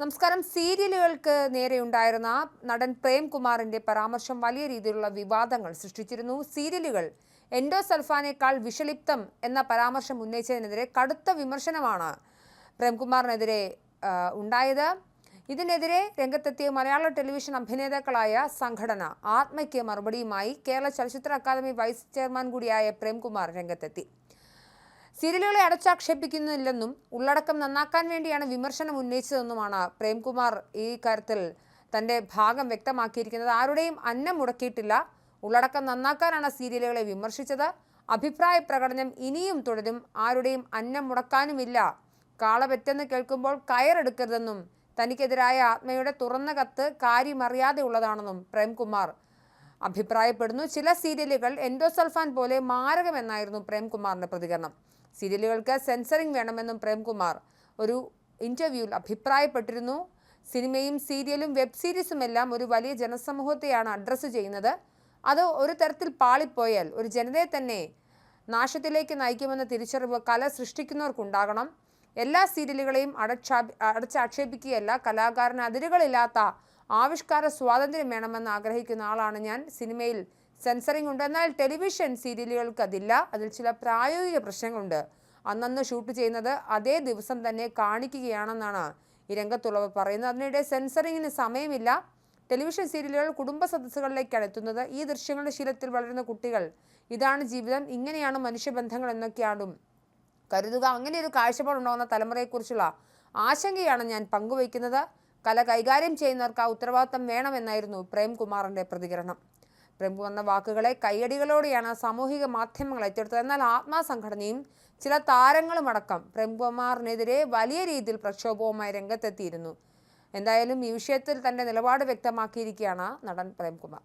നമസ്കാരം. സീരിയലുകൾക്ക് നേരെയുണ്ടായിരുന്ന നടൻ പ്രേംകുമാറിന്റെ പരാമർശം വലിയ രീതിയിലുള്ള വിവാദങ്ങൾ സൃഷ്ടിച്ചിരുന്നു. സീരിയലുകൾ എൻഡോസൾഫാനേക്കാൾ വിഷലിപ്തം എന്ന പരാമർശം ഉന്നയിച്ചതിനെതിരെ കടുത്ത വിമർശനമാണ് പ്രേംകുമാറിനെതിരെ ഉണ്ടായത്. ഇതിനെതിരെ രംഗത്തെത്തിയ മലയാള ടെലിവിഷൻ അഭിനേതാക്കളായ സംഘടന ആത്മയ്ക്ക് മറുപടിയുമായി കേരള ചലച്ചിത്ര അക്കാദമി വൈസ് ചെയർമാൻ കൂടിയായ പ്രേംകുമാർ രംഗത്തെത്തി. സീരിയലുകളെ അടച്ചാക്ഷേപിക്കുന്നില്ലെന്നും ഉള്ളടക്കം നന്നാക്കാൻ വേണ്ടിയാണ് വിമർശനം ഉന്നയിച്ചതെന്നുമാണ് പ്രേംകുമാർ ഈ കാര്യത്തിൽ തന്റെ ഭാഗം വ്യക്തമാക്കിയിരിക്കുന്നത്. ആരുടെയും അന്നം മുടക്കിയിട്ടില്ല. ഉള്ളടക്കം നന്നാക്കാനാണ് സീരിയലുകളെ വിമർശിച്ചത്. അഭിപ്രായ പ്രകടനം ഇനിയും തുടരും. ആരുടെയും അന്നം മുടക്കാനുമില്ല. കാളപെറ്റെന്ന് കേൾക്കുമ്പോൾ കയറെടുക്കരുതെന്നും തനിക്കെതിരായ ആത്മയുടെ തുറന്ന കത്ത് കാര്യമറിയാതെ ഉള്ളതാണെന്നും പ്രേംകുമാർ അഭിപ്രായപ്പെടുന്നു. ചില സീരിയലുകൾ എൻഡോസൾഫാൻ പോലെ മാരകമെന്നായിരുന്നു പ്രേംകുമാറിന്റെ പ്രതികരണം. സീരിയലുകൾക്ക് സെൻസറിംഗ് വേണമെന്നും പ്രേംകുമാർ ഒരു ഇന്റർവ്യൂവിൽ അഭിപ്രായപ്പെട്ടിരുന്നു. സിനിമയും സീരിയലും വെബ് സീരീസും എല്ലാം ഒരു വലിയ ജനസമൂഹത്തെയാണ് അഡ്രസ്സ് ചെയ്യുന്നത്. അത് ഒരു തരത്തിൽ പാളിപ്പോയാൽ ഒരു ജനതയെ തന്നെ നാശത്തിലേക്ക് നയിക്കുമെന്ന തിരിച്ചറിവ് കല സൃഷ്ടിക്കുന്നവർക്കുണ്ടാകണം. എല്ലാ സീരിയലുകളെയും അടച്ചാ അടച്ചാക്ഷേപിക്കുകയല്ല കലാകാരന് അതിരുകളില്ലാത്ത ആവിഷ്കാര സ്വാതന്ത്ര്യം വേണമെന്ന് ആഗ്രഹിക്കുന്ന ആളാണ് ഞാൻ. സിനിമയിൽ സെൻസറിംഗ് ഉണ്ട് എന്നാൽ ടെലിവിഷൻ സീരിയലുകൾക്ക് അതില്ല അതിൽ ചില പ്രായോഗിക പ്രശ്നങ്ങളുണ്ട്. അന്നന്ന് ഷൂട്ട് ചെയ്യുന്നത് അതേ ദിവസം തന്നെ കാണിക്കുകയാണെന്നാണ് ഈ രംഗത്തുള്ളവർ പറയുന്നത്. അതിനിടെ സെൻസറിങ്ങിന് സമയമില്ല. ടെലിവിഷൻ സീരിയലുകൾ കുടുംബ സദസ്സുകളിലേക്കാണ് എത്തുന്നത് ഈ ദൃശ്യങ്ങളുടെ ശീലത്തിൽ വളരുന്ന കുട്ടികൾ. ഇതാണ് ജീവിതം. ഇങ്ങനെയാണ് മനുഷ്യബന്ധങ്ങൾ എന്നൊക്കെയാണ് കരുതുക. അങ്ങനെ ഒരു കാഴ്ചപ്പാടുണ്ടാകുന്ന തലമുറയെക്കുറിച്ചുള്ള ആശങ്കയാണ് ഞാൻ പങ്കുവയ്ക്കുന്നത്. കല കൈകാര്യം ചെയ്യുന്നവർക്ക് ആ ഉത്തരവാദിത്തം വേണമെന്നായിരുന്നു പ്രേംകുമാറിന്റെ പ്രതികരണം. പ്രേംകുമാറിന്റെ വാക്കുകളെ കയ്യടികളോടെയാണ് സാമൂഹിക മാധ്യമങ്ങൾ ഏറ്റെടുത്തത്. എന്നാൽ ആത്മാസംഘടനയും ചില താരങ്ങളും അടക്കം പ്രേംകുമാറിനെതിരെ വലിയ രീതിയിൽ പ്രക്ഷോഭവുമായി രംഗത്തെത്തിയിരുന്നു. എന്തായാലും ഈ വിഷയത്തിൽ തന്റെ നിലപാട് വ്യക്തമാക്കിയിരിക്കുകയാണ് നടൻ പ്രേംകുമാർ.